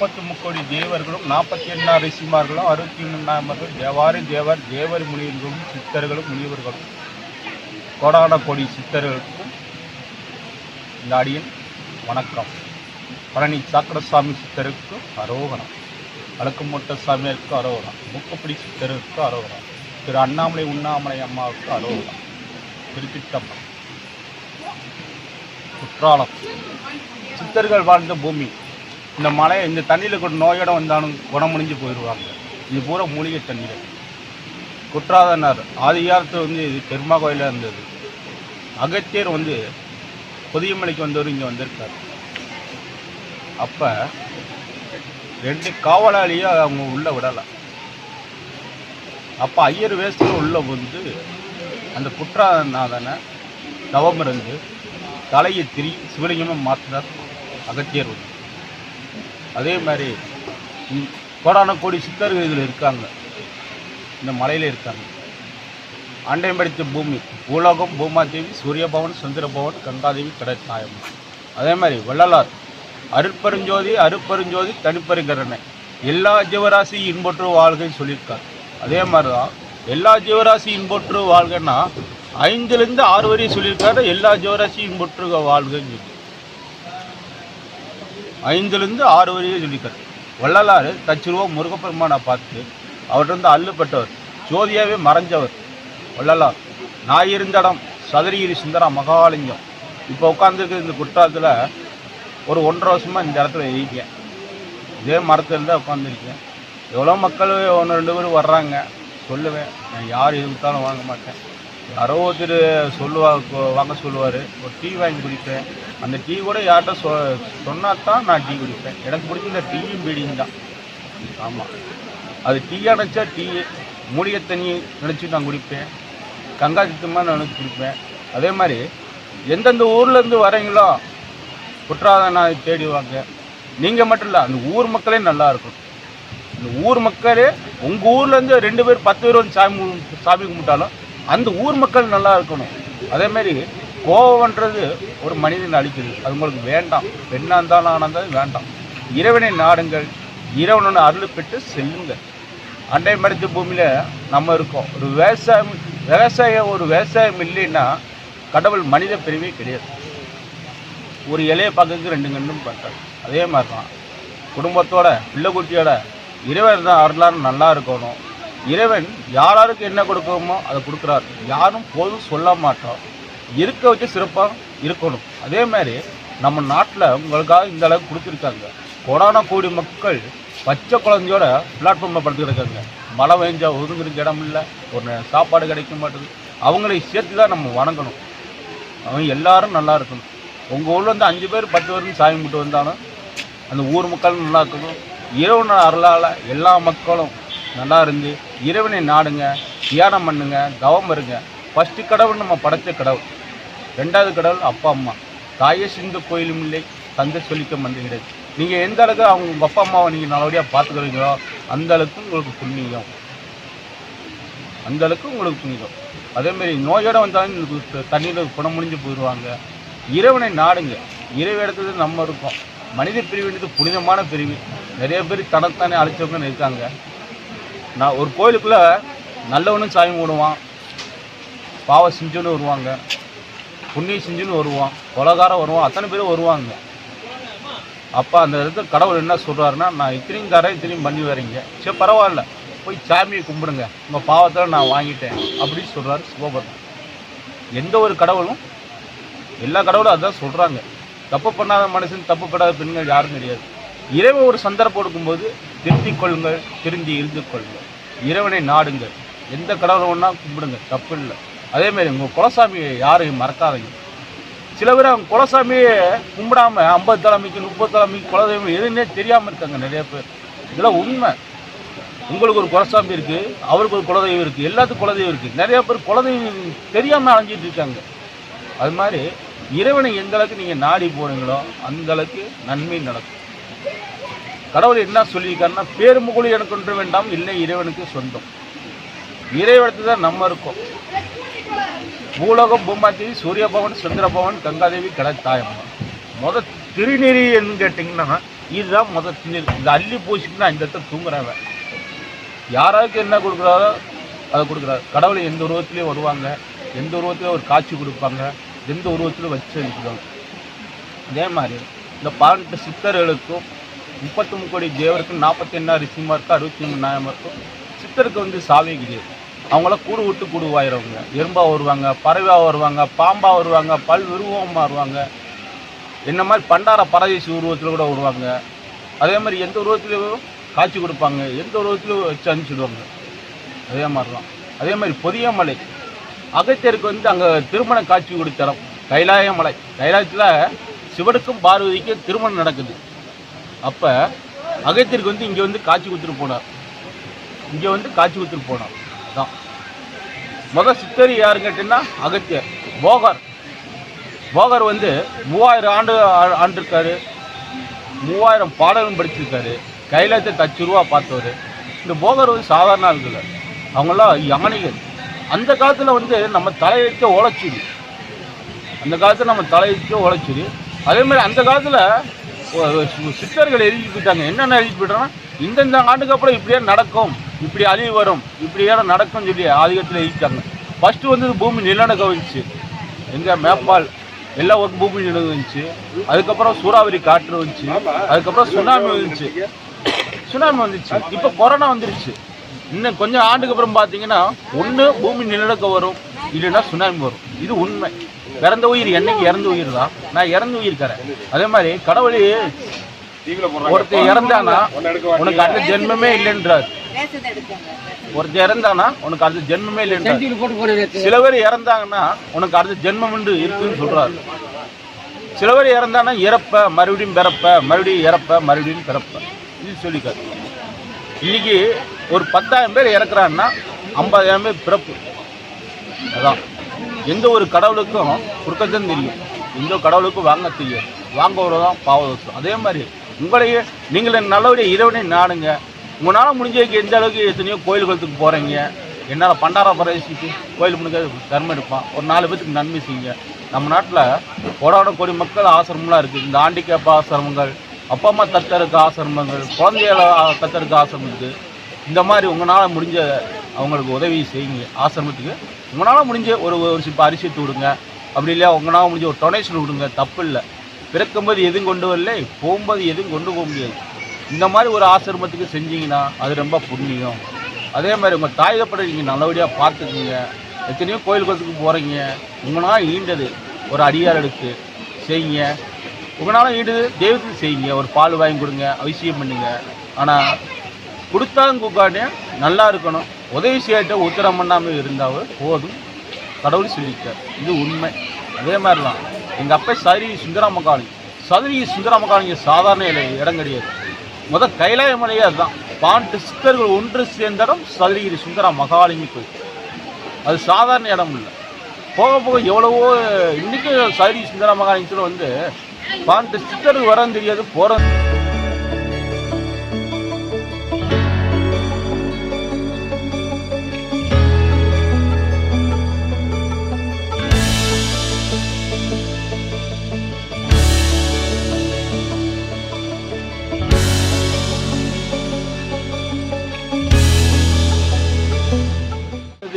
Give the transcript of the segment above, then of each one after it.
முப்பத்தி முக்கோடி தேவர்களும் நாற்பத்தி எண்ணாயிரம் ரிஷிமார்களும் அறுபத்தி எண்ணாமர்கள் தேவாரி தேவர் தேவர் முனிவர்களும் சித்தர்களும் முனிவர்களும். கோடான கோடி சித்தர்களுக்கும் இந்த அடியின் வணக்கம். பழனி சாக்கடசாமி சித்தருக்கு அரோகணம். அழுக்குமூட்ட சாமியாருக்கு அரோகணம். மூக்குப்பிடி சித்தருக்கு அரோகணம். திரு அண்ணாமலை உண்ணாமலை அம்மாவுக்கு அரோகணம். திருச்சிட்டம்பலம் குற்றாலம். சித்தர்கள் வாழ்ந்த பூமி. இந்த மலை இந்த தண்ணியில் கூட நோயோட வந்தாலும் குணமுடிஞ்சு போயிடுவாங்க இது பூரா மூலிகை தண்ணீர். குற்றாதனார் ஆதிகாரத்தில் வந்து இது பெருமா கோயிலாக இருந்தது. அகத்தியர் வந்து புதியமலைக்கு வந்தவர் இங்கே வந்திருக்கார். அப்போ ரெண்டு காவலாளியை அவங்க உள்ளே விடலை. அப்போ ஐயர் வேஸ்டில் உள்ள வந்து அந்த குற்றாநாதனை தவம் இருந்து தலையை திரி சிவலிங்கமாக மாற்றினார் அகத்தியர் வந்து. அதே மாதிரி கோடான கோடி சித்தர்கள் இதில் இருக்காங்க. இந்த மலையில் இருக்காங்க. அண்டையம் படித்த பூமி பூலோகம் பூமாதேவி சூரியபவன் சந்திரபவன் கங்காதேவி கடற்நாயம் அதே மாதிரி வள்ளலார் அருட்பெருஞ்சோதி அருட்பெருஞ்சோதி தனிப்பெருங்கரணை. எல்லா ஜீவராசி இன்பொற்று வாழ்கைன்னு சொல்லியிருக்கார். அதே மாதிரி தான் எல்லா ஜீவராசி இன்பொற்று வாழ்கன்னா ஐந்துலேருந்து ஆறு வரையும் சொல்லியிருக்காரு எல்லா ஜீவராசி இன்பொற்று வாழ்கைன்னு சொல்லி. ஐந்துலேருந்து ஆறு வரையும் சொல்லியிருக்காரு. வள்ளலாறு தச்சுருவா முருகப்பெருமானை பார்த்து அவர்கிட்ட அள்ளுப்பட்டவர் ஜோதியாவே மறைஞ்சவர். வள்ளலார் நான் இருந்த இடம் சதுரகிரி சுந்தரா மகாலிங்கம். இப்போ உட்காந்துருக்க இந்த குற்றாலத்தில் ஒரு ஒன்றரை வருஷமாக இந்த இடத்துல இருக்கேன் இதே மரத்தில் தான் உட்காந்துருக்கேன் எவ்வளோ மக்கள் ஒன்று ரெண்டு பேர் வர்றாங்க சொல்லுவேன். நான் யார் எது கொடுத்தாலும் வாங்க மாட்டேன். யாரோ ஒருத்தர் சொல்லுவா வாங்க சொல்லுவார். ஒரு டீ வாங்கி குடிப்பேன். அந்த டீ கூட யார்கிட்ட சொ சொன்னா தான் நான் டீ குடிப்பேன். எனக்கு பிடிச்ச இந்த டீயும் பீடியும் தான். ஆமாம் அது டீயாக நினச்சா டீ மூலிகை தண்ணி நினச்சி நான் குடிப்பேன். கங்கா சித்தமாக நினச்சி குடிப்பேன். அதே மாதிரி எந்தெந்த ஊர்லேருந்து வரீங்களோ குற்றாலனை தேடி வாங்க நீங்கள் மட்டும் இல்லை அந்த ஊர் மக்களே நல்லா இருக்கும். இந்த ஊர் மக்களே உங்கள் ஊர்லேருந்து ரெண்டு பேர் பத்து பேர் வந்து சாமி சாமி கும்பிட்டாலும் அந்த ஊர் மக்கள் நல்லா இருக்கணும். அதே கோபம்ன்றது கோவம்ன்றது ஒரு மனிதன் அழிக்குது அது உங்களுக்கு வேண்டாம். பெண்ணாக இருந்தாலும் ஆனந்தாலும் இருந்தாலும் வேண்டாம். இறைவனை நாடுங்கள். இறைவனோட அருள் பெற்று செல்லுங்கள். அண்டை மடித்த பூமியில் நம்ம இருக்கோம். ஒரு விவசாயம் விவசாயம் ஒரு விவசாயம் இல்லைன்னா கடவுள் மனித பிரிவே கிடையாது. ஒரு இலையை பார்க்கறதுக்கு ரெண்டு கண்ணும் பார்த்தாரு. அதே மாதிரி தான் குடும்பத்தோட பிள்ளைக்குட்டியோட இறைவன் தான் அருளாரும் நல்லா இருக்கணும். இறைவன் யாராருக்கு என்ன கொடுக்கணுமோ அதை கொடுக்குறாரு. யாரும் போதும் சொல்ல மாட்டோம். இருக்க வச்சு சிறப்பாக இருக்கணும். அதே மாதிரி நம்ம நாட்டில் உங்களுக்காக இந்த அளவுக்கு கொடுத்துருக்காங்க. கொரோனா கூடி மக்கள் பச்சை குழந்தையோட பிளாட்ஃபார்மில் படுத்து கிடக்காங்க மழை பெஞ்சா ஒதுங்குறதுக்கு இடம் இல்லை ஒரு சாப்பாடு கிடைக்க மாட்டேங்குது. அவங்களை சேர்த்து தான் நம்ம வணங்கணும். அவங்க எல்லாரும் நல்லா இருக்கணும். உங்கள் ஊரில் வந்து அஞ்சு பேர் பத்து பேரும் சாமி கும்பிட்டு வந்தாலும் அந்த ஊர் மக்கள் நல்லா இருக்கணும். இறைவன் அருளால் எல்லா மக்களும் நல்லா இருந்து இறைவனை நாடுங்க தியானம் பண்ணுங்க தவம் இருங்க ஃபஸ்ட்டு கடவுள் நம்ம படைச்ச கடவுள். ரெண்டாவது கடவுள் அப்பா அம்மா. தாயே சிந்து கோயிலும் இல்லை தந்தை சொல்லிக்க மந்திரிகிறது நீங்கள் எந்த அளவுக்கு அவங்க உங்கள் அப்பா அம்மாவை நீங்கள் நல்லபடியாக பார்த்துக்கிறீங்களோ அந்த அளவுக்கு உங்களுக்கு புண்ணியம். அந்த அளவுக்கு உங்களுக்கு புண்ணியம். அதேமாரி நோயோடு வந்தாலும் தண்ணியில் குணம் முடிஞ்சு போயிடுவாங்க இறைவனை நாடுங்க. இறைவ இடத்துல நம்ம இருக்கோம். மனித பிரிவுன்றது புனிதமான பிரிவு. நிறைய பேர் தனத்தானே அழைச்சவங்க இருக்காங்க. நான் ஒரு கோயிலுக்குள்ளே நல்லவனும் சாமி கும்பிடுவான். பாவம் செஞ்சோன்னு வருவாங்க. புண்ணியம் செஞ்சுன்னு வருவான் கொலகாரம் வருவான் அத்தனை பேரும் வருவாங்க. அப்போ அந்த இடத்துல கடவுள் என்ன சொல்கிறாருன்னா நான் இத்தனையும் தரேன் இத்தனையும் பண்ணி வரீங்க. சரி பரவாயில்ல. போய் சாமியை கும்பிடுங்க. உங்கள் பாவத்தில் நான் வாங்கிட்டேன் அப்படின்னு சொல்கிறாரு சிவபெருமான். எந்த ஒரு கடவுளும் எல்லா கடவுளும் அதான் சொல்கிறாங்க தப்பு பண்ணாத மனுஷன் தப்பு படாத பெண்கள் யாரும் கிடையாது. இறைவன் ஒரு சந்தர்ப்பம் கொடுக்கும்போது திருத்திக் கொள்ளுங்கள் திருந்தி இருந்து கொள்ளுங்கள். இறைவனை நாடுங்கள். எந்த கடவுளை ஒன்றா கும்பிடுங்க தப்பு இல்லை அதேமாரி உங்கள் குலசாமியை யாரையும் மறக்காதீங்க. சில பேர் அவங்க குலசாமியே கும்பிடாம ஐம்பது தலைமைக்கு முப்பது தலைமைக்கு குலதெய்வம் எதுன்னே தெரியாமல் இருக்காங்க நிறைய பேர். இதெல்லாம் உண்மை. உங்களுக்கு ஒரு குலசாமி இருக்குது அவருக்கு ஒரு குலதெய்வம் இருக்குது எல்லாத்துக்கும் குலதெய்வம் இருக்குது நிறைய பேர் குலதெய்வம் தெரியாமல் அலைஞ்சிட்டு இருக்காங்க. அது மாதிரி இறைவனை எந்த அளவுக்கு நாடி போகிறீங்களோ அந்த அளவுக்கு நன்மை நடக்கும். கடவுள் என்ன சொல்லியிருக்காருன்னா பேருமுகொழி எனக்கு ஒன்று வேண்டாம் இல்லை இறைவனுக்கு சொந்தம். இறைவனத்து தான் நம்ம இருக்கோம். பூலோகம் பூமாதேவி சூரியபவன் சந்திரபவன் கங்காதேவி கடத்தாயம்மா முத திருநெறின்னு கேட்டிங்கன்னா இதுதான் முத திருநெறி. இந்த அள்ளி பூசிக்கினா இந்த இடத்துல தூங்குறாங்க. யாராருக்கு என்ன கொடுக்குறாரோ அதை கொடுக்குறாரு. கடவுளை எந்த உருவத்துலேயும் வருவாங்க எந்த உருவத்துலேயும் ஒரு காட்சி கொடுப்பாங்க எந்த உருவத்திலும் வச்சு அனுப்பிடுவாங்க அதே மாதிரி இந்த பன்னெண்டு சித்தர்களுக்கும் முப்பத்தி கோடி தேவருக்கும் நாற்பத்தி எண்ணாயிரம் ரிசிமாருக்கும் அறுபத்தி மூணு நாயமாருக்கும் சித்தருக்கு வந்து சாவே கிடையாது. அவங்களாம் கூடு விட்டு கூடுவாயிரவங்க. எறும்பாக வருவாங்க பறவையாக வருவாங்க பாம்பாக வருவாங்க பல் விருவமாக வருவாங்க. என்ன மாதிரி பண்டார பரதேசி உருவத்தில் கூட வருவாங்க. அதே மாதிரி எந்த உருவத்திலையும் காட்சி கொடுப்பாங்க எந்த உருவத்திலையும் வச்சு அனுப்பிச்சிடுவாங்க. அதே மாதிரி தான் அதே மாதிரி பொதிய மலை. அகத்தியருக்கு வந்து அங்கே திருமண காட்சி கொடுத்த கைலாயமலை கைலாய மலை. கைலாயத்தில் சிவனுக்கும் பார்வதிக்கும் திருமணம் நடக்குது. அப்போ அகத்தியருக்கு வந்து இங்கே வந்து காட்சி கொடுத்துட்டு போனார். இங்கே வந்து காட்சி கொடுத்துட்டு போனார். தான். முத சித்தரி யாருன்னு கேட்டிங்கன்னா அகத்தியர். போகர். போகர் வந்து மூவாயிரம் ஆண்டு ஆ- ஆண்டிருக்காரு. மூவாயிரம் பாடலும் படிச்சிருக்காரு. கைலாயத்தை தச்சு ரூபா பார்த்தவர். இந்த போகர் வந்து சாதாரண ஆளுகள். அவங்களாம் யானைகள். அந்த காலத்தில் வந்து நம்ம தலையெழுத்த உழைச்சிது அந்த காலத்தில் நம்ம தலையெழுத்த உழைச்சிது அதே மாதிரி அந்த காலத்தில் சித்தர்கள் எழுதி போயிட்டாங்க என்னென்ன எழுதி போயிட்டாங்கன்னா இந்தந்த ஆண்டுக்கு அப்புறம் இப்படியே நடக்கும். இப்படி அழிவு வரும் இப்படியே நடக்கும்னு சொல்லி ஆதிக்கத்தில் இருக்காங்க ஃபஸ்ட்டு வந்து பூமி நிலநடுக்கம் வந்துச்சு எங்கே மேப்பால் எல்லா ஒரு பூமி நிலநடுக்கம் வந்துச்சு அதுக்கப்புறம் சூறாவளி காற்று வந்துச்சு அதுக்கப்புறம் சுனாமி வந்துச்சு சுனாமி வந்துச்சு. இப்போ கொரோனா வந்துருச்சு. இன்னும் கொஞ்சம் ஆண்டுக்கு அப்புறம் பார்த்தீங்கன்னா ஒன்று பூமி நிலநடுக்கம் வரும் இல்லைன்னா சுனாமி வரும். இது உண்மை. பிறந்த உயிர் என்னைக்கு இறந்து உயிர் தான் நான் இறந்து உயிர்க்கிறேன் அதே மாதிரி கடவுளே ஒருத்தன் இறந்தானா உனக்கு அடுத்த ஜென்மமே இல்லைன்றார். ஒருத்தன் இறந்தானா உனக்கு அடுத்த ஜென்மமே இல்லைன்றார். சில பேர் இறந்தாங்கன்னா உனக்கு அடுத்த ஜென்மம் என்று இருக்குன்னு சொல்றாரு. சில பேர் இறந்தானா இறப்ப மறுபடியும் பிறப்ப மறுபடியும் இறப்ப மறுபடியும் பிறப்ப. இது சொல்லிக்காரு இன்னைக்கு ஒரு பத்தாயிரம் பேர் இறக்குறான்னா ஐம்பதாயிரம் பேர் பிறப்பு. அதான். எந்த ஒரு கடவுளுக்கும் கொடுக்கத்தான் தெரியும் எந்த கடவுளுக்கும் வாங்க தெரியும் வாங்குவது தான் பாவதோஷம். அதே மாதிரி உங்களையே நீங்கள் நல்லபடியாக இறைவனை நாடுங்க. உங்களால் முடிஞ்சதுக்கு எந்த அளவுக்கு எத்தனையோ கோயில்களுக்கு போகிறீங்க என்னால் பண்டார பிரதேசிக்கு கோயில் முடிஞ்ச தர்மம் எடுப்பான் ஒரு நாலு பேத்துக்கு நன்மை செய்யுங்க. நம்ம நாட்டில் கோடான கோடி மக்கள் ஆசிரமம்லாம் இருக்குது இந்த ஆண்டிகேப் ஆசிரமங்கள் அப்பா அம்மா தத்தருக்கு ஆசிரமங்கள் குழந்தைகள தத்தருக்கு ஆசிரமம் இருக்குது இந்த மாதிரி உங்களால் முடிஞ்ச அவங்களுக்கு உதவி செய்யுங்க. ஆசிரமத்துக்கு உங்களால் முடிஞ்ச ஒரு ஒரு சிப்ப அரிசி விடுங்க அப்படி இல்லையா உங்களால் முடிஞ்ச ஒரு டொனேஷன் விடுங்க தப்பு இல்லை. பிறக்கும்போது எதுவும் கொண்டு வரல போகும்போது எதுவும் கொண்டு போக முடியாது. இந்த மாதிரி ஒரு ஆசிரமத்துக்கு செஞ்சீங்கன்னா அது ரொம்ப புண்ணியம். அதே மாதிரி உங்கள் தாய் நீங்கள் நல்லபடியாக பார்த்துக்குங்க. எத்தனையோ கோயில் கோயிலுக்கு போகிறீங்க உங்களால் ஈண்டது. ஒரு அடியார் எடுத்து செய்யுங்க. உங்களால் ஈண்டது தெய்வத்துக்கு செய்யுங்க. ஒரு பால் வாங்கி கொடுங்க அவசியம் பண்ணுங்க. ஆனால் கொடுத்தாலும் குக்காட்டே நல்லா இருக்கணும். உதவி செய்யாட்ட உத்தரம் பண்ணாமல் இருந்தாவே போதும். கடவுள் சொல்லிட்டார். இது உண்மை. அதே மாதிரி தான் எங்கள் அப்பா சதுரி சுந்தராமகாளி. சதுரி சுந்தராமகாளிங்க சாதாரண இடம் கிடையாது முத கைலாய மலையே அதுதான். பாண்டு சித்தர்கள் ஒன்று சேர்ந்த இடம் சதுரகிரி சுந்தரா மகாலிங்க கோயில். அது சாதாரண இடம் இல்லை. போக போக எவ்வளவோ இன்றைக்கும் சதுரி சுந்தரா மகாலிங்கத்தில் வந்து பாண்டு சித்தர்கள் வரன்னு தெரியாது போகிறது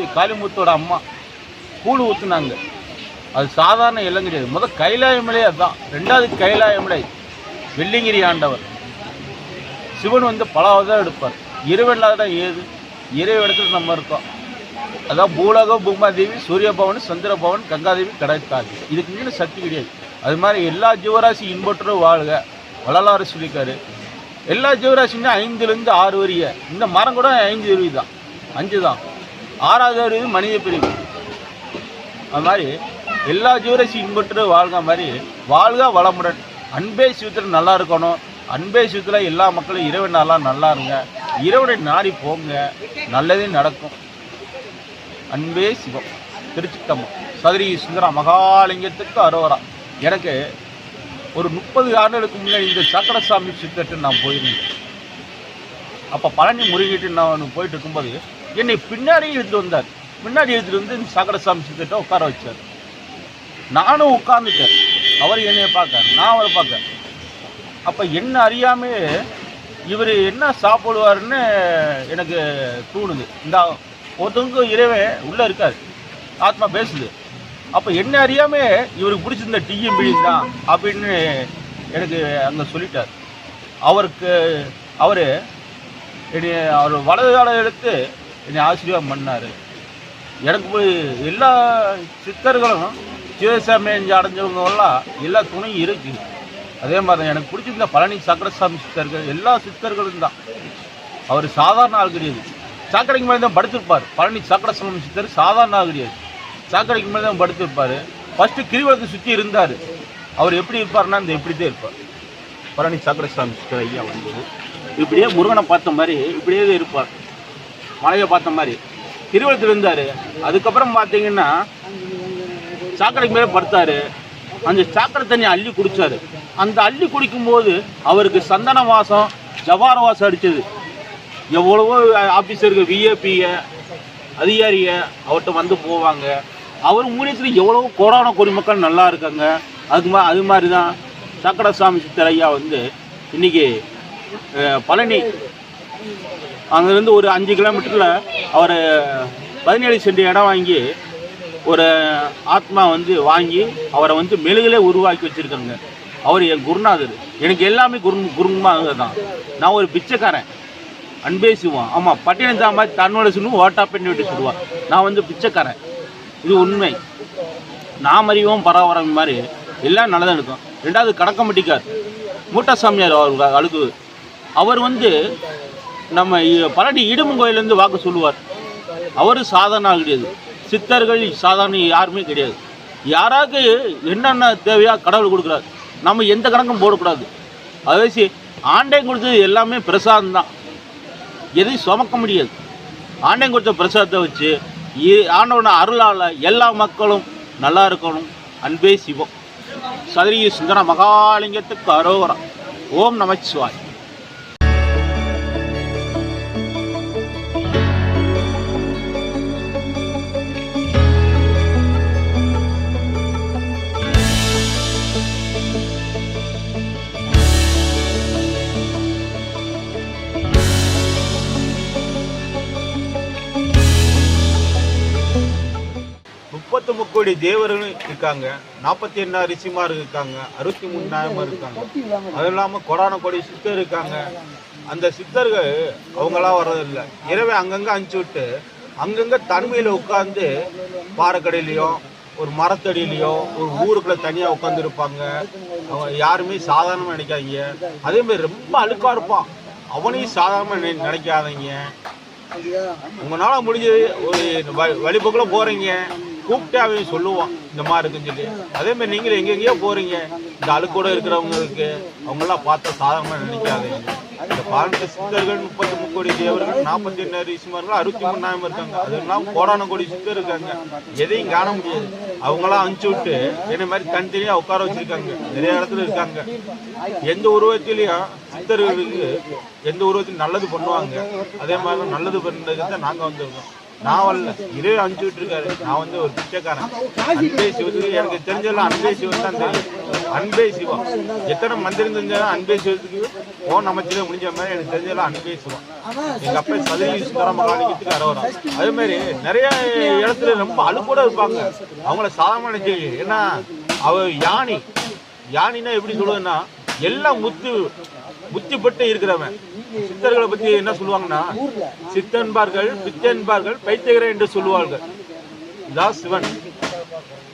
வந்து காளிமுத்தோட அம்மா. கூழ் ஊற்றுனாங்க அது சாதாரண எல்லாம் கிடையாது. முதல் கைலாயமலை அதுதான். ரெண்டாவது கைலாயமலை வெள்ளிங்கிரி ஆண்டவர். சிவன் வந்து பல அவதாரம் எடுப்பார். தான் ஏது? இரவு இடத்துல நம்ம இருக்கோம். அதான் பூலோகம் பூமாதேவி சூரியபவன் சந்திரபவன் கங்காதேவி கடற்காதி இதுக்கு மீது சக்தி கிடையாது. அது மாதிரி எல்லா ஜீவராசி இன்பற்றும் வாழ்க. வள்ளலாறு சொல்லியிருக்காரு. எல்லா ஜீவராசியுமே ஐந்துலேருந்து ஆறு வரிய. இந்த மரம் கூட ஐந்து அருவி தான் அஞ்சு தான் ஆறாவது அறிவு மனித பிரிவு. அது மாதிரி எல்லா ஜீவராசி இன்பற்று வாழ்க மாதிரி வாழ்க வளமுடன். அன்பே சிவத்தில் நல்லா இருக்கணும். அன்பே சிவத்தில் எல்லா மக்களும் இறைவன் நல்லா நல்லா இருங்க. இறைவனை நாடி போங்க. நல்லதே நடக்கும். அன்பே சிவம். திருச்சித்தம்பம் சதுரி சுந்தரா மகாலிங்கத்துக்கு அரோரா. எனக்கு ஒரு முப்பது ஆண்டுகளுக்கு முன்னாடி இந்த சக்கரசாமி சித்தட்டு நான் போயிருந்தேன். அப்போ பழனி முருகிட்டு நான் போயிட்டு இருக்கும்போது என்னை பின்னாடி இழுத்து வந்தார். முன்னாடி எடுத்துட்டு வந்து இந்த சக்கரசாமி உட்கார வச்சார். நானும் உட்கார்ந்துட்டேன். அவர் என்னைய பார்க்க நான் அவரை பார்க்க அப்போ என்ன அறியாமே இவர் என்ன சாப்பிடுவாருன்னு எனக்கு தோணுது. இந்த ஒருத்தவங்க இறைவே உள்ளே இருக்காரு. ஆத்மா பேசுது. அப்போ என்ன அறியாமே இவருக்கு பிடிச்சிருந்த டீயும் தான் அப்படின்னு எனக்கு அங்கே சொல்லிட்டார். அவருக்கு அவர் என்னை அவர் வலது காலை எடுத்து என்னை ஆசீர்வாதம் பண்ணார். எனக்கு போய் எல்லா சித்தர்களும் சிவசாமி அடைஞ்சவங்கெல்லாம் எல்லா துணையும் இருக்குது அதே மாதிரி தான் எனக்கு பிடிச்சிருந்த பழனி சக்கரசாமி சித்தர்கள் எல்லா சித்தர்களும் தான். அவர் சாதாரண ஆள் கிடையாது சாக்கடைக்கு மேலே தான் படுத்திருப்பார். பழனி சக்கரசாமி சித்தர் சாதாரண ஆள் கிடையாது சாக்கடைக்கு மேலே தான் படுத்திருப்பார். ஃபஸ்ட்டு கிரிவலத்தை சுற்றி இருந்தார். அவர் எப்படி இருப்பார்னா இந்த இப்படி தான் இருப்பார். பழனி சக்கரசாமி சித்தர் ஐயா வந்து இப்படியே முருகனை பார்த்த மாதிரி இப்படியே தான் இருப்பார். மலையை பார்த்த மாதிரி. திருவள்ளத்தில் இருந்தார். அதுக்கப்புறம் பார்த்தீங்கன்னா சாக்கடைக்கு மேலே படுத்தாரு. அந்த சாக்கடை தண்ணி அள்ளி குடித்தார் அந்த அள்ளி குடிக்கும்போது அவருக்கு சந்தன வாசம் ஜவார வாசம் அடித்தது எவ்வளவோ ஆஃபீஸருக்கு விஏபிய அதிகாரிய அவர்கிட்ட வந்து போவாங்க. அவர் மூலியத்தில் எவ்வளவோ கொரோனா குடிமக்கள் நல்லா இருக்காங்க. அது மா அது மாதிரி தான் சாக்கடை சாமி சித்தரையா வந்து இன்னைக்கு பழனி அங்கேருந்து ஒரு அஞ்சு கிலோமீட்டரில் அவர் பதினேழு சென்ட் இடம் வாங்கி ஒரு ஆத்மா வந்து வாங்கி அவரை வந்து மெழுகிலே உருவாக்கி வச்சுருக்காங்க அவர் என் குருநாதர். எனக்கு எல்லாமே குரு குருமா தான். நான் ஒரு பிச்சைக்காரன். அன்பே சிவம். ஆமாம் பட்டினம் தான் மாதிரி தன்னோட சொல்லுவோம் ஓட்டா பெண்ணு விட்டு சொல்லுவான் நான் வந்து பிச்சைக்காரன். இது உண்மை. நாம் அறிவோம் பரவரம் மாதிரி எல்லாம் நல்லதாக இருக்கும். ரெண்டாவது கடக்கம்பட்டிக்கார் மூட்டசாமியார் அவர் அழுகு அவர் வந்து நம்ம பழனி இடுமன் கோயிலேருந்து வாக்கு சொல்லுவார். அவர் சாதாரண கிடையாது. சித்தர்கள் சாதாரண யாருமே கிடையாது. யாராவது என்னென்ன தேவையாக கடவுள் கொடுக்குறாரு. நம்ம எந்த கணக்கும் போடக்கூடாது. அதே ஆண்டை கொடுத்தது எல்லாமே பிரசாதம் தான். எதையும் சுமக்க முடியாது. ஆண்டை கொடுத்த பிரசாதத்தை வச்சு ஆண்டவன அருளால் எல்லா மக்களும் நல்லா இருக்கணும். அன்பே சிவம். சதுரீ சுந்தர மகாலிங்கத்துக்கு அரோகரம் ஓம் நமச்சிவாய். முப்பத்து தேவர்களும் இருக்காங்க. நாற்பத்தி எண்ணா ரிஷிமார் இருக்காங்க. அறுபத்தி மூணு இருக்காங்க. அது இல்லாமல் கொடான கோடி சித்தர் இருக்காங்க. அந்த சித்தர்கள் அவங்களாம் வர்றதில்லை. இரவே அங்கங்கே அனுப்பிச்சு விட்டு அங்கங்கே தனிமையில் உட்காந்து பாறைக்கடையிலையும் ஒரு மரத்தடியிலையோ ஒரு ஊருக்குள்ள தனியாக உட்காந்துருப்பாங்க அவங்க யாருமே சாதாரணமாக நினைக்காதீங்க. அதே மாதிரி ரொம்ப அழுக்காக இருப்பான். அவனையும் சாதாரணமாக நினை- நினைக்காதீங்க. உங்களால் முடிஞ்சது ஒரு வ- வழிபோக்கில் போகிறீங்க கூப்பிட்டு அவன் சொல்லுவான் இந்த மாதிரி இருக்குன்னு சொல்லி. அதே மாதிரி நீங்கள் எங்கெங்கேயோ போகிறீங்க இந்த அழுக்கூட இருக்கிறவங்களுக்கு அவங்கெல்லாம் பார்த்த சாதகமாக நினைக்காதீங்க. இந்த பதினெட்டு சித்தர்கள் முப்பத்தி முக்கோடி தேவர்கள் நாற்பத்தி எண்ணு ரிஷிமார்கள் அறுபத்தி மூணாயிரம் இருக்காங்க. அதெல்லாம் கோடான கோடி சித்தர் இருக்காங்க. எதையும் காண முடியாது. அவங்களாம் அனுப்பிச்சு விட்டு என்ன மாதிரி தனித்தனியாக உட்கார வச்சிருக்காங்க. நிறைய இடத்துல இருக்காங்க. எந்த உருவத்திலையும் சித்தர்களுக்கு எந்த உருவத்திலும் நல்லது பண்ணுவாங்க. அதே மாதிரி தான் நல்லது பண்ணுறதுக்கு தான் நாங்கள் வந்திருக்கோம். நான் வரல இதே அனுப்பிச்சு இருக்காரு நான் வந்து ஒரு பிச்சைக்காரன். அன்பே சிவத்துக்கு எனக்கு தெரிஞ்சதெல்லாம் அன்பே சிவன் தான் தெரியும். அன்பே சிவம். எத்தனை மந்திரம் தெரிஞ்சாலும் அன்பே சிவத்துக்கு ஓ நமச்சிலே முடிஞ்ச மாதிரி எனக்கு தெரிஞ்சதெல்லாம் அன்பே சிவம். எங்க அப்பா சதுரி சுந்தர மகாலிங்கத்துக்கு அறவரம் அதே மாதிரி நிறைய இடத்துல ரொம்ப அழுக்கூட இருப்பாங்க. அவங்கள சாதாரண நினைச்சு ஏன்னா அவ யானி. யானின்னா எப்படி சொல்லுதுன்னா எல்லாம் முத்து முத்திப்பட்டு இருக்கிறவன். சித்தர்களை பத்தி என்ன சொல்லுவாங்கன்னா சித்தன்பார்கள் பித்தன்பார்கள் பைத்தியகரன் என்று சொல்லுவார்கள். இதான் சிவன்.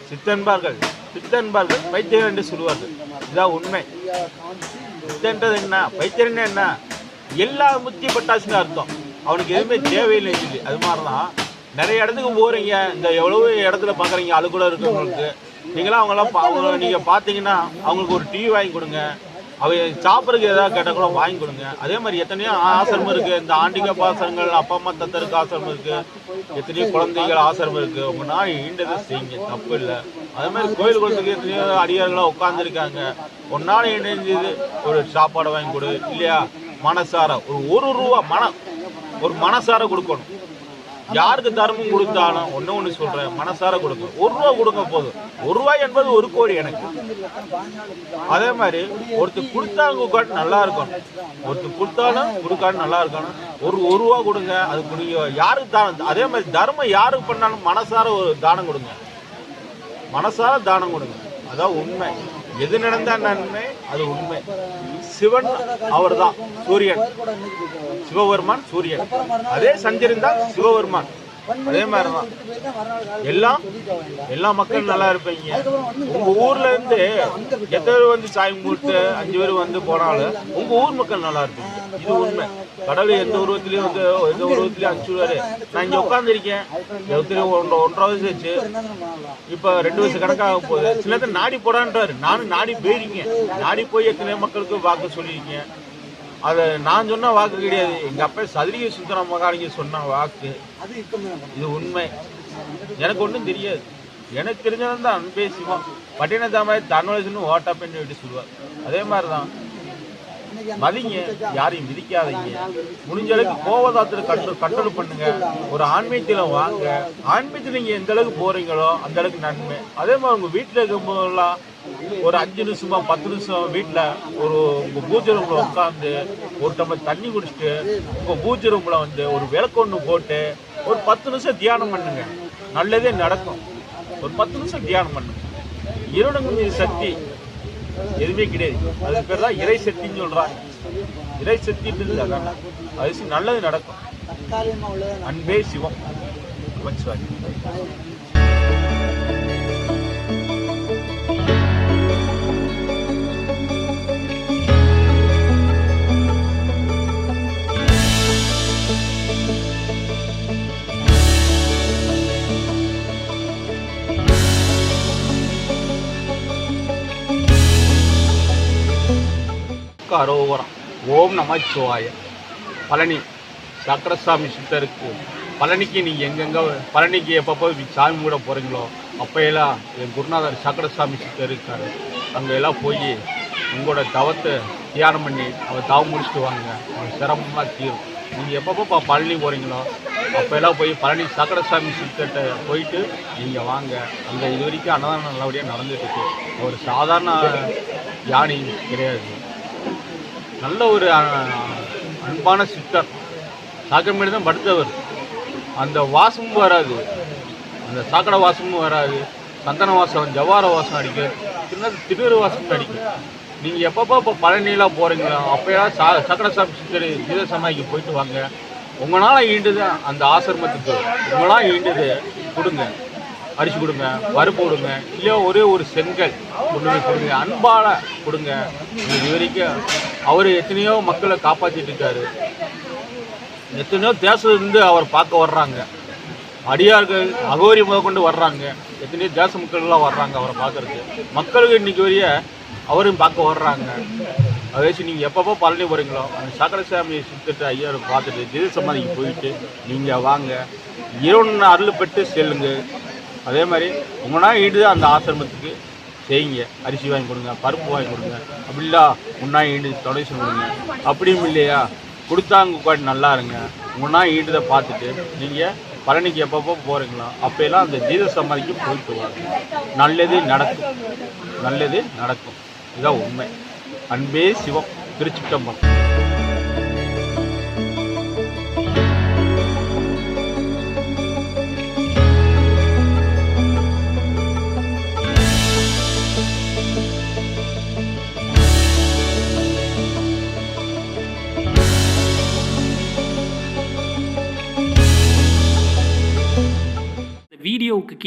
சித்தன்பார்கள் பித்தன்பார்கள் பைத்தியகரன் என்று சொல்லுவார்கள். இதான் உண்மை. பித்தன்றது என்ன? பைத்தியரன் என்ன? எல்லா முத்தி பட்டாசுன்னு அர்த்தம். அவனுக்கு எதுவுமே தேவையில்லை சொல்லி. அது மாதிரிதான். நிறைய இடத்துக்கு போறீங்க. இந்த எவ்வளவு இடத்துல பாக்குறீங்க? அது கூட இருக்கவங்களுக்கு நீங்களாம் அவங்களாம் அவங்க நீங்க பாத்தீங்கன்னா அவங்களுக்கு ஒரு டீ வாங்கி கொடுங்க. அவை சாப்பிட்றதுக்கு ஏதாவது கேட்டால் கூட வாங்கி கொடுங்க. அதே மாதிரி எத்தனையோ ஆசிரமம் இருக்குது இந்த ஆண்டிகப் ஆசிரங்கள் அப்பா அம்மா தத்தருக்கு ஆசிரமம் இருக்குது எத்தனையோ குழந்தைகள் ஆசிரமம் இருக்குது உங்கள் நாய் ஈண்டதை செய்யுங்க. தப்பு இல்லை. அதே மாதிரி கோயில் குளத்துக்கு எத்தனையோ அடியார்களாக உட்காந்துருக்காங்க ஒரு நாள் இணைஞ்சது ஒரு சாப்பாடு வாங்கி கொடு. இல்லையா? மனசார. ஒரு ஒரு ரூபா மன ஒரு மனசார கொடுக்கணும். யாருக்கு தர்மம் கொடுத்தாலும் ஒன்று ஒண்ணு சொல்றேன் மனசார கொடுங்க. ஒரு ரூபா கொடுங்க போதும். ஒரு ரூபாய் என்பது ஒரு கோடி எனக்கு. அதே மாதிரி ஒருத்தர் கொடுத்தாங்க காட்டு நல்லா இருக்கணும். ஒருத்தர் கொடுத்தாலும் கொடுக்காட்டு நல்லா இருக்கணும். ஒரு ஒரு ரூபா கொடுங்க அது நீங்க யாருக்கு தானம் அதே மாதிரி தர்மம் யாருக்கு பண்ணாலும் மனசார ஒரு தானம் கொடுங்க. மனசார தானம் கொடுங்க. அதான் உண்மை. எது நடந்தா நன்மை அது உண்மை. சிவன் அவர் தான் சூரியன். சிவபெருமான் சூரியன். அதே சந்திரன் தான் சிவபெருமான். அதே மாதிரி தான் எல்லாம் எல்லா மக்களும் நல்லா இருப்பீங்க. உங்க ஊர்ல இருந்து எத்தனை பேர் வந்து சாய் கும்பிட்டு அஞ்சு பேர் வந்து போனாலும் உங்க ஊர் மக்கள் நல்லா இருப்பீங்க. இது உண்மை. கடவுள் எந்த உருவத்திலயும் வந்து எந்த உருவத்திலயும் அனுப்பிச்சுடுவாரு. நான் இங்க உட்காந்துருக்கேன் ஒருத்தர் ஒன்றரை ஒன்றரை வயசு வச்சு இப்ப ரெண்டு வயசு கணக்காக போகுது. சில நாடி போடான்றாரு. நானும் நாடி போயிருக்கேன். நாடி போய் எத்தனை மக்களுக்கு வாக்கு சொல்லியிருக்கேன். அதை நான் சொன்ன வாக்கு கிடையாது. எங்க அப்பா சதுரிய சுந்தர மகாலிங்க சொன்ன வாக்கு. இது உண்மை. எனக்கு ஒன்றும் தெரியாது. எனக்கு தெரிஞ்சவன் தான் அன்பே சிவம். பட்டினத்தாமரை தன்வயசுன்னு ஓட்டா பெண்ணு விட்டு சொல்லுவார். அதே மாதிரி தான் மதிங்க யாரையும் மிதிக்காதீங்க. முடிஞ்ச அளவுக்கு கோவதாத்துல கட்டு கட்டளை பண்ணுங்க. ஒரு ஆன்மீகத்தில வாங்க. ஆன்மீகத்தில் நீங்க எந்த அளவுக்கு போறீங்களோ அந்த அளவுக்கு நன்மை. அதே மாதிரி உங்க வீட்டுல இருக்கும்போதெல்லாம் ஒரு அஞ்சு நிமிஷமா பத்து நிமிஷம் வீட்டில் ஒரு உங்கள் பூஜை ரூமில் உட்காந்து ஒரு டம்ளர் தண்ணி குடிச்சிட்டு உங்கள் பூஜை ரூமில் வந்து ஒரு விளக்கொன்று போட்டு ஒரு பத்து நிமிஷம் தியானம் பண்ணுங்க. நல்லதே நடக்கும். ஒரு பத்து நிமிஷம் தியானம் பண்ணுங்க. இருடங்கு சக்தி எதுவுமே கிடையாது. அது பேர் தான் இறை சக்தின்னு சொல்கிறாங்க இறை சக்தின்றது அதான் அது நல்லது நடக்கும். அன்பே சிவம். நமச்சிவாய் அரோவரம் ஓம் நமச்சிவாய. பழனி. சக்கரசாமி சித்தருக்கு பழனிக்கு நீங்கள் எங்கெங்க பழனிக்கு எப்பப்போ சாமி கூட போகிறீங்களோ அப்போயெல்லாம் என் குருநாதர் சக்கரசாமி சித்தர் இருக்காரு. அங்கே எல்லாம் போய் உங்களோட தவத்தை தியானம் பண்ணி அவர் தவம் முடிச்சுட்டு வாங்க. அவர் சிரமமாக தீரும். நீங்கள் எப்பப்போ பழனி போகிறீங்களோ அப்போ எல்லாம் போய் பழனி சக்கரசாமி சித்தர்கிட்ட போயிட்டு நீங்கள் வாங்க. அங்கே இது வரைக்கும் அன்னதானம் நல்லபடியாக நடந்துட்டு இருக்கு. ஒரு சாதாரண யானை கிடையாது. நல்ல ஒரு அன்பான சித்தர். சாக்கடைமேடு தான் படுத்தவர். அந்த வாசமும் வராது. அந்த சாக்கடை வாசமும் வராது. சந்தன வாசம் ஜவார வாசம் அடிக்கும். சின்ன திருநூறு வாசம் அடிக்கும். நீங்கள் எப்பப்போ இப்போ பழனிலாம் போகிறீங்களோ அப்போயெல்லாம் சா சக்கரை சாமி சித்தர் கீத சமாய்க்கு போயிட்டு வாங்க. உங்களால் ஈண்டுது அந்த ஆசிரமத்துக்கு. உங்களால் ஈண்டுது. கொடுங்க. அரிசி கொடுங்க பருப்பு கொடுங்க இல்லையோ ஒரே ஒரு செங்கல். கொண்டு போய் கொடுங்க அன்பால் கொடுங்க. இது வரைக்கும் அவர் எத்தனையோ மக்களை காப்பாற்றிட்டு இருக்காரு. எத்தனையோ தேசத்துலேருந்து அவர் பார்க்க வர்றாங்க. அடியார்கள் அகோரி முதற்கொண்டு வர்றாங்க. எத்தனையோ தேச மக்கள்லாம் வர்றாங்க அவரை பார்க்கறதுக்கு. மக்களுக்கு இன்னைக்கு வரைய அவரையும் பார்க்க வர்றாங்க. அதே நீங்கள் எப்பப்போ பழனி போகிறீங்களோ அந்த சக்கரசாமி சுத்திட்டு ஐயாவை பார்த்துட்டு ஜெயசமாதிக்கு போயிட்டு நீங்கள் வாங்க. இறைவன் அருள் பெற்று செல்லுங்க. அதே மாதிரி உங்கள்னா ஈடு அந்த ஆசிரமத்துக்கு. செய்யுங்க. அரிசி வாங்கி கொடுங்க பருப்பு வாங்கி கொடுங்க. அப்படி இல்லா முன்னா ஈடு டொனேஷன் கொடுங்க. அப்படியும் இல்லையா? கொடுத்தாங்க உட்காந்து நல்லா இருங்க. முன்னா ஈடுதை பார்த்துட்டு நீங்கள் பழனிக்கு எப்பப்போ போகிறீங்களோ அப்போயெல்லாம் அந்த ஜீத சமாதிக்கு போயிட்டு வாங்க. நல்லது நடக்கும். நல்லது நடக்கும். இதான் உண்மை. அன்பே சிவம் திருச்சிட்டம்பரம்